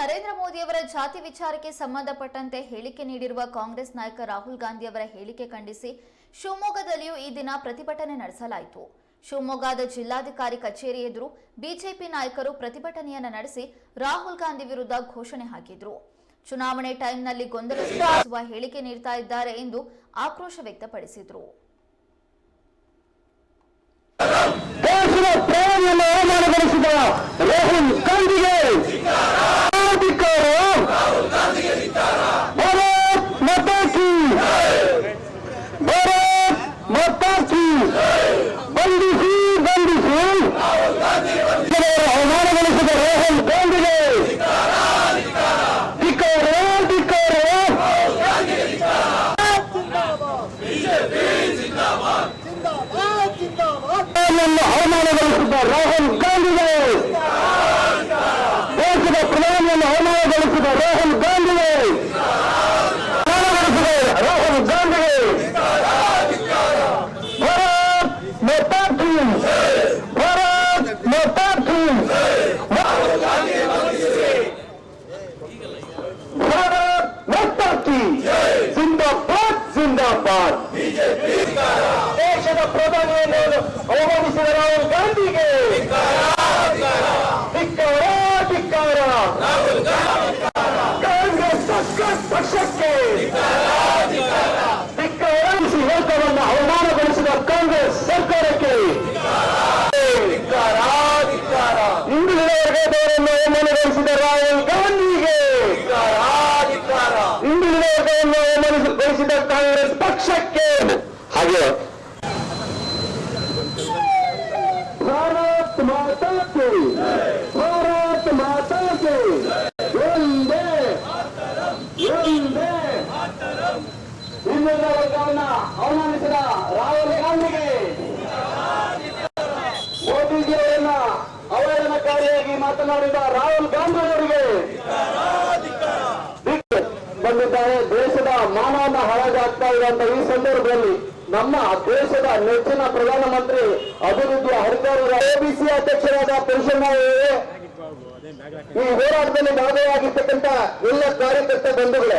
ನರೇಂದ್ರ ಮೋದಿಯವರ ಜಾತಿ ವಿಚಾರಕ್ಕೆ ಸಂಬಂಧಪಟ್ಟಂತೆ ಹೇಳಿಕೆ ನೀಡಿರುವ ಕಾಂಗ್ರೆಸ್ ನಾಯಕ ರಾಹುಲ್ ಗಾಂಧಿ ಅವರ ಹೇಳಿಕೆ ಖಂಡಿಸಿ ಶಿವಮೊಗ್ಗದಲ್ಲಿಯೂ ಈ ದಿನ ಪ್ರತಿಭಟನೆ ನಡೆಸಲಾಯಿತು. ಶಿವಮೊಗ್ಗದ ಜಿಲ್ಲಾಧಿಕಾರಿ ಕಚೇರಿ ಎದುರು ಬಿಜೆಪಿ ನಾಯಕರು ಪ್ರತಿಭಟನೆಯನ್ನ ನಡೆಸಿ ರಾಹುಲ್ ಗಾಂಧಿ ವಿರುದ್ಧ ಘೋಷಣೆ ಹಾಕಿದ್ರು. ಚುನಾವಣೆ ಟೈಮ್ನಲ್ಲಿ ಗೊಂದಲ ಸೃಷ್ಟಿಸುವ ಹೇಳಿಕೆ ನೀಡ್ತಾ ಇದ್ದಾರೆ ಎಂದು ಆಕ್ರೋಶ ವ್ಯಕ್ತಪಡಿಸಿದ್ರು ಧಿಕ್ಕಾರ. ಭಾರತ್ ಮಾತಾ ಕಿ ಭಾರತ್ ಮಾತಾ ಕಿ ಬಂಧಿಸಿ ಬಂಧಿಸಿ ಜನರ ಅವಮಾನಗೊಳಿಸಿದ ರಾಹುಲ್ ಗಾಂಧಿಗೆ ಧಿಕ್ಕಾರ ಧಿಕ್ಕಾರ ಪ್ರಧಾನಿಯನ್ನು ಅವಮಾನಗೊಳಿಸಿದ ರಾಹುಲ್ ಗಾಂಧಿಗೆ ದೇಶದ ಪ್ರಧಾನಿಯನ್ನು ಅವಮಾನಗೊಳಿಸಿದ ರಾಹುಲ್ ಗಾಂಧಿಗೆ ಅವಮಾನಗೊಳಿಸಿದ ರಾಹುಲ್ ಗಾಂಧಿಗೆ ಭಾರತ್ ಮಾತಾ ಕಿ ಭಾರತ್ ಮಾತಾ ಕಿ ಭಾರತ್ ಮಾತಾ ಕಿ ಜಿಂದಾಬಾದ್ ಜಿಂದಾಬಾದ್ ದೇಶದ ಪ್ರಧಾನಿಯನ್ನು ಅವಮಾನಿಸಿದ ರಾಹುಲ್ ಗಾಂಧಿಗೆ. ಧಿಕ್ಕಾರ ಧಿಕ್ಕಾರ. ಕಾಂಗ್ರೆಸ್ ಪಕ್ಷ- ಪಕ್ಷಕ್ಕೆ. ಧಿಕ್ಕಾರ. ಹೇಳ್ತವನ್ನು ಅವಮಾನಗೊಳಿಸಿದ ಕಾಂಗ್ರೆಸ್ ಸರ್ಕಾರಕ್ಕೆ. ಹಿಂದುಳಿದವರಿಗೆ ವರ್ಗದವರನ್ನು ಅವಮಾನಗೊಳಿಸಿದ ರಾಹುಲ್ ಗಾಂಧಿಗೆ. ಹಿಂದುಳಿದ ವರ್ಗವನ್ನು ಅವಮಾನಗೊಳಿಸಿದ ಕಾಂಗ್ರೆಸ್ ಪಕ್ಷಕ್ಕೆ. ಹಾಗೆ ಹಿಂದುಳಿದ ವರ್ಗವನ್ನ ಅವಮಾನಿಸಿದ ರಾಹುಲ್ ಗಾಂಧಿಗೆ. ಮೋದಿಜಿಯವರನ್ನ ಅವಹೇಳನಕಾರಿಯಾಗಿ ಮಾತನಾಡಿದ ರಾಹುಲ್ ಗಾಂಧಿ ಅವರಿಗೆ. ಬಂದಿದ್ದಾರೆ. ದೇಶದ ಮಾನವನ ಹರಾಜಾಗ್ತಾ ಅಂತ ಈ ಸಂದರ್ಭದಲ್ಲಿ ನಮ್ಮ ದೇಶದ ನೆಚ್ಚಿನ ಪ್ರಧಾನಮಂತ್ರಿ ಅಭಿವೃದ್ಧಿಯ ಹರಿಕಾರರ ಎಬಿಸಿ ಅಧ್ಯಕ್ಷರಾದ ಅವರೇ, ಈ ಹೋರಾಟದಲ್ಲಿ ಭಾಗವಾಗಿರ್ತಕ್ಕಂಥ ಎಲ್ಲ ಕಾರ್ಯಕರ್ತ ಬಂಧುಗಳೇ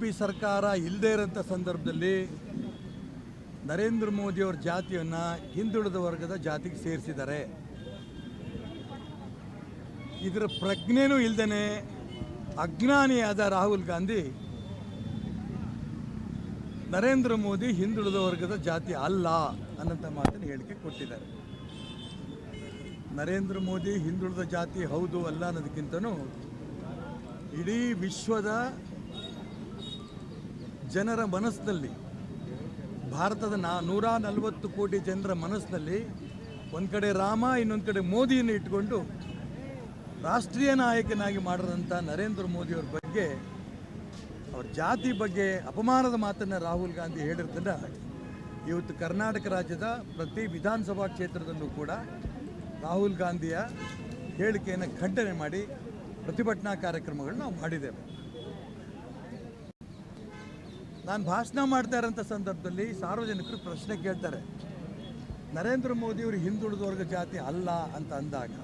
ಪಿ ಸರ್ಕಾರ ಇಲ್ಲದೇ ಇರೋಂಥ ಸಂದರ್ಭದಲ್ಲಿ ನರೇಂದ್ರ ಮೋದಿಯವ್ರ ಜಾತಿಯನ್ನು ಹಿಂದುಳಿದ ವರ್ಗದ ಜಾತಿಗೆ ಸೇರಿಸಿದ್ದಾರೆ. ಇದರ ಪ್ರಜ್ಞೆನೂ ಇಲ್ಲದೇ ಅಜ್ಞಾನಿಯಾದ ರಾಹುಲ್ ಗಾಂಧಿ ನರೇಂದ್ರ ಮೋದಿ ಹಿಂದುಳಿದ ವರ್ಗದ ಜಾತಿ ಅಲ್ಲ ಅನ್ನೋಂಥ ಮಾತನ್ನು ಹೇಳಿಕೆ ಕೊಟ್ಟಿದ್ದಾರೆ. ನರೇಂದ್ರ ಮೋದಿ ಹಿಂದುಳಿದ ಜಾತಿ ಹೌದು ಅಲ್ಲ ಅನ್ನೋದಕ್ಕಿಂತನೂ ಇಡೀ ವಿಶ್ವದ ಜನರ ಮನಸ್ಸಿನಲ್ಲಿ, ಭಾರತದ ನಾ ನೂರ ನಲವತ್ತು ಕೋಟಿ ಜನರ ಮನಸ್ಸಿನಲ್ಲಿ ಒಂದು ಕಡೆ ರಾಮ, ಇನ್ನೊಂದು ಕಡೆ ಮೋದಿಯನ್ನು ಇಟ್ಕೊಂಡು ರಾಷ್ಟ್ರೀಯ ನಾಯಕನಾಗಿ ಮಾಡಿದಂಥ ನರೇಂದ್ರ ಮೋದಿಯವ್ರ ಬಗ್ಗೆ, ಅವ್ರ ಜಾತಿ ಬಗ್ಗೆ ಅಪಮಾನದ ಮಾತನ್ನು ರಾಹುಲ್ ಗಾಂಧಿ ಹೇಳಿರ್ತದ ಇವತ್ತು ಕರ್ನಾಟಕ ರಾಜ್ಯದ ಪ್ರತಿ ವಿಧಾನಸಭಾ ಕ್ಷೇತ್ರದಲ್ಲೂ ಕೂಡ ರಾಹುಲ್ ಗಾಂಧಿಯ ಹೇಳಿಕೆಯನ್ನು ಖಂಡನೆ ಮಾಡಿ ಪ್ರತಿಭಟನಾ ಕಾರ್ಯಕ್ರಮಗಳನ್ನ ನಾವು ಮಾಡಿದ್ದೇವೆ. ನಾನು ಭಾಷಣ ಮಾಡ್ತಾ ಇರೋಂಥ ಸಂದರ್ಭದಲ್ಲಿ ಸಾರ್ವಜನಿಕರು ಪ್ರಶ್ನೆ ಕೇಳ್ತಾರೆ. ನರೇಂದ್ರ ಮೋದಿಯವರು ಹಿಂದುಳಿದ ವರ್ಗ ಜಾತಿ ಅಲ್ಲ ಅಂತ ಅಂದಾಗ,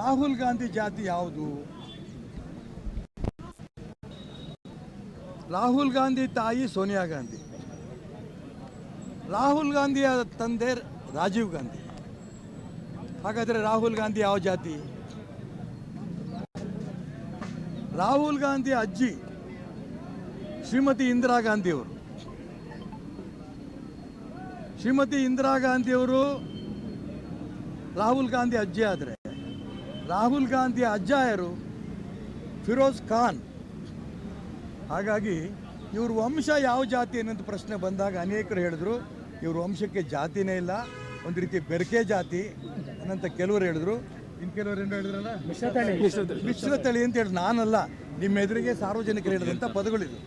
ರಾಹುಲ್ ಗಾಂಧಿ ಜಾತಿ ಯಾವುದು? ರಾಹುಲ್ ಗಾಂಧಿ ತಾಯಿ ಸೋನಿಯಾ ಗಾಂಧಿ. ರಾಹುಲ್ ಗಾಂಧಿಯ ತಂದೆ ರಾಜೀವ್ ಗಾಂಧಿ. ಹಾಗಾದರೆ ರಾಹುಲ್ ಗಾಂಧಿ ಯಾವ ಜಾತಿ? ರಾಹುಲ್ ಗಾಂಧಿ ಅಜ್ಜಿ. ಶ್ರೀಮತಿ ಇಂದಿರಾ ಗಾಂಧಿಯವರು. ಶ್ರೀಮತಿ ಇಂದಿರಾ ಗಾಂಧಿಯವರು ರಾಹುಲ್ ಗಾಂಧಿ ಅಜ್ಜಿ ಆದರೆ ರಾಹುಲ್ ಗಾಂಧಿ ಅಜ್ಜ ಯಾರು ಫಿರೋಜ್ ಖಾನ್. ಹಾಗಾಗಿ ಇವ್ರ ವಂಶ ಯಾವ ಜಾತಿ ಅನ್ನೋದು ಪ್ರಶ್ನೆ ಬಂದಾಗ ಅನೇಕರು ಹೇಳಿದ್ರು ಇವ್ರ ವಂಶಕ್ಕೆ ಜಾತಿನೇ ಇಲ್ಲ ಒಂದು ರೀತಿ ಬೆರಕೆ ಜಾತಿ ಅನ್ನಂತ ಕೆಲವರು ಹೇಳಿದ್ರು. ಇನ್ನು ಕೆಲವರು ಏನು ಹೇಳಿದ್ರಲ್ಲ? ಮಿಶ್ರ ತಳಿ ಅಂತ ಹೇಳಿ ನಾನಲ್ಲ ನಿಮ್ಮ ಎದುರಿಗೆ ಸಾರ್ವಜನಿಕರು ಹೇಳಿದಂಥ ಪದಗಳಿದು.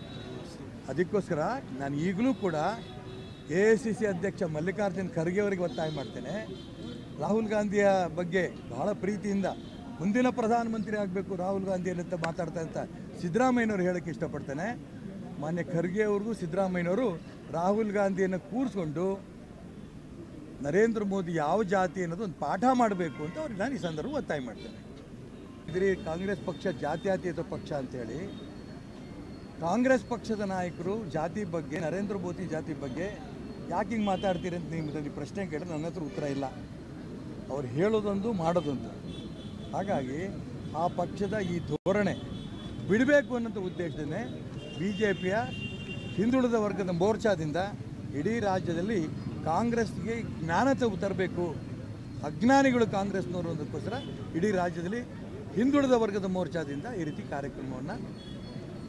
ಅದಕ್ಕೋಸ್ಕರ ನಾನು ಈಗಲೂ ಕೂಡ ಎ ಸಿ ಸಿ ಅಧ್ಯಕ್ಷ ಮಲ್ಲಿಕಾರ್ಜುನ್ ಖರ್ಗೆ ಅವರಿಗೆ ಒತ್ತಾಯ ಮಾಡ್ತೇನೆ. ರಾಹುಲ್ ಗಾಂಧಿಯ ಬಗ್ಗೆ ಬಹಳ ಪ್ರೀತಿಯಿಂದ ಮುಂದಿನ ಪ್ರಧಾನಮಂತ್ರಿ ಆಗಬೇಕು, ರಾಹುಲ್ ಗಾಂಧಿ ಅಂತ ಮಾತಾಡ್ತಾ ಅಂತ ಸಿದ್ದರಾಮಯ್ಯನವರು ಹೇಳಕ್ಕೆ ಇಷ್ಟಪಡ್ತೇನೆ. ಮಾನ್ಯ ಖರ್ಗೆ ಅವ್ರಿಗೂ ಸಿದ್ದರಾಮಯ್ಯನವರು ರಾಹುಲ್ ಗಾಂಧಿಯನ್ನು ಕೂರಿಸ್ಕೊಂಡು ನರೇಂದ್ರ ಮೋದಿ ಯಾವ ಜಾತಿ ಅನ್ನೋದು ಒಂದು ಪಾಠ ಮಾಡಬೇಕು ಅಂತ ಅವ್ರಿಗೆ ನಾನು ಈ ಸಂದರ್ಭ ಒತ್ತಾಯ ಮಾಡ್ತೇನೆ. ಇದ್ರಿ ಕಾಂಗ್ರೆಸ್ ಪಕ್ಷ ಜಾತ್ಯಾತೀತ ಪಕ್ಷ ಅಂತೇಳಿ ಕಾಂಗ್ರೆಸ್ ಪಕ್ಷದ ನಾಯಕರು ಜಾತಿ ಬಗ್ಗೆ, ನರೇಂದ್ರ ಮೋದಿ ಜಾತಿ ಬಗ್ಗೆ ಯಾಕೆ ಹಿಂಗೆ ಮಾತಾಡ್ತೀರಿ ಅಂತ ನಿಮ್ಮದಲ್ಲಿ ಪ್ರಶ್ನೆ ಕೇಳಿದ್ರೆ ನನ್ನ ಹತ್ರ ಉತ್ತರ ಇಲ್ಲ. ಅವ್ರು ಹೇಳೋದೊಂದು ಮಾಡೋದೊಂದು. ಹಾಗಾಗಿ ಆ ಪಕ್ಷದ ಈ ಧೋರಣೆ ಬಿಡಬೇಕು ಅನ್ನೋಂಥ ಉದ್ದೇಶದನ್ನೇ ಬಿ ಜೆ ಪಿಯ ಹಿಂದುಳಿದ ವರ್ಗದ ಮೋರ್ಚಾದಿಂದ ಇಡೀ ರಾಜ್ಯದಲ್ಲಿ ಕಾಂಗ್ರೆಸ್ಗೆ ಜ್ಞಾನತೆ ತರಬೇಕು. ಅಜ್ಞಾನಿಗಳು ಕಾಂಗ್ರೆಸ್ನವರು ಅನ್ನೋದಕ್ಕೋಸ್ಕರ ಇಡೀ ರಾಜ್ಯದಲ್ಲಿ ಹಿಂದುಳಿದ ವರ್ಗದ ಮೋರ್ಚಾದಿಂದ ಈ ರೀತಿ ಕಾರ್ಯಕ್ರಮವನ್ನು